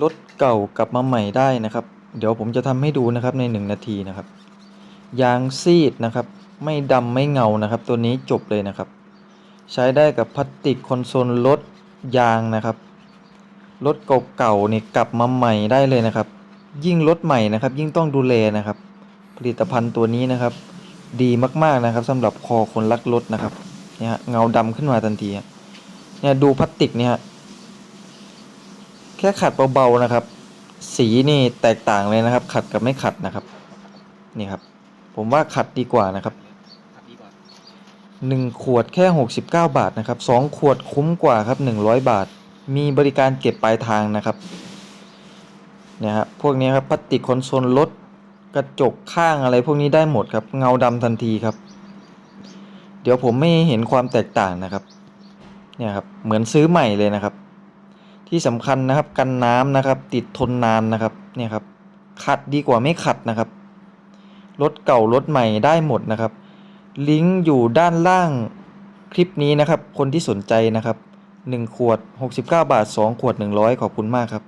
รถเก่ากลับมาใหม่ได้นะครับ เดี๋ยวผมจะทำให้ดูนะครับใน 1 นาทีนะครับ ยางซีดนะครับ ไม่ดำไม่เงานะครับ ตัวนี้จบเลยนะครับ ใช้ได้กับพลาสติกคอนโซลรถยางนะครับรถเก่าๆเนี่ยกลับมาใหม่ได้เลยนะครับ ยิ่งรถใหม่นะครับ ยิ่งต้องดูแลนะครับ ผลิตภัณฑ์ตัวนี้นะครับ ดีมากๆนะครับสำหรับคอคนรักรถนะครับเนี่ยเงาดำขึ้นมาทันทีเนี่ยดูพลาสติกเนี่ย ค่ขัดเบาๆนะครับ สีนี่แตกต่างเลยนะครับ ขัดกับไม่ขัดนะครับ นี่ครับ ผมว่าขัดดีกว่านะครับหนึ่งขวดแค่หกสิบเก้าบาทนะครับสองขวดคุ้มกว่าครับหนึ่งร้อยบาท มีบริการเก็บปลายทางนะครับเนี่ยครับพวกนี้ครับพลาสติกคอนโซลรถกระจกข้างอะไรพวกนี้ได้หมดครับ เงาดำทันทีครับ เดี๋ยวผมไม่เห็นความแตกต่างนะครับ เนี่ยครับ เหมือนซื้อใหม่เลยนะครับ ที่สำคัญนะครับกันน้ำนะครับ ติดทนนานนะครับเนี่ยครับขัดดีกว่าไม่ขัดนะครับรถเก่ารถใหม่ได้หมดนะครับ ลิงก์อยู่ด้านล่างคลิปนี้นะครับ คนที่สนใจนะครับ 1 ขวด 69 บาท 2 ขวด 100 ขอบคุณมากครับ